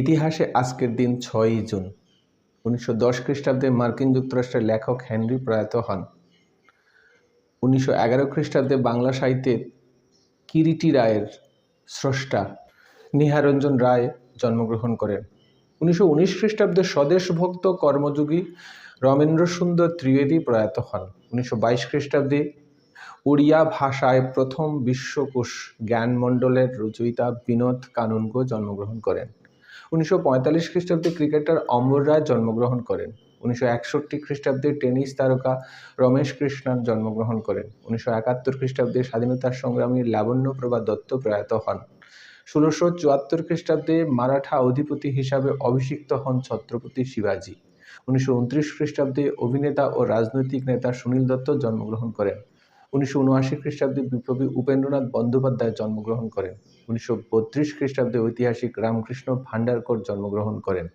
ইতিহাসে আজকের দিন ছয়ই জুন, উনিশশো দশ খ্রিস্টাব্দে মার্কিন যুক্তরাষ্ট্রের লেখক হেনরি প্রয়াত হন। উনিশশো এগারো খ্রিস্টাব্দে বাংলা সাহিত্যের কিরিটি রায়ের স্রষ্টা নিহারঞ্জন রায় জন্মগ্রহণ করেন। উনিশশো উনিশ খ্রিস্টাব্দে স্বদেশভক্ত কর্মযোগী রমেন্দ্র সুন্দর ত্রিবেদী প্রয়াত হন। উনিশশো বাইশ খ্রিস্টাব্দে ওড়িয়া ভাষায় প্রথম বিশ্বকোষ জ্ঞানমণ্ডলের রচয়িতা বিনোদ কানুনগো জন্মগ্রহণ করেন। উনিশশো পঁয়তাল্লিশ খ্রিস্টাব্দে ক্রিকেটার অমর রায় জন্মগ্রহণ করেন। উনিশশো একষট্টি খ্রিস্টাব্দে টেনিস তারকা রমেশ কৃষ্ণন জন্মগ্রহণ করেন। উনিশশো একাত্তর খ্রিস্টাব্দে স্বাধীনতার সংগ্রামী লাবণ্যপ্রভা দত্ত প্রয়াত হন। ষোলোশো চুয়াত্তর খ্রিস্টাব্দে মারাঠা অধিপতি হিসাবে অভিষিক্ত হন ছত্রপতি শিবাজী। উনিশশো উনত্রিশ খ্রিস্টাব্দে অভিনেতা ও রাজনৈতিক নেতা সুনীল দত্ত জন্মগ্রহণ করেন। উনিশশো উনআশি খ্রিস্টাব্দে বিপ্লবী উপেন্দ্রনাথ বন্দ্যোপাধ্যায় জন্মগ্রহণ করেন। উনিশশো বত্রিশ খ্রিস্টাব্দে ঐতিহাসিক রামকৃষ্ণ ভান্ডারকর জন্মগ্রহণ করেন।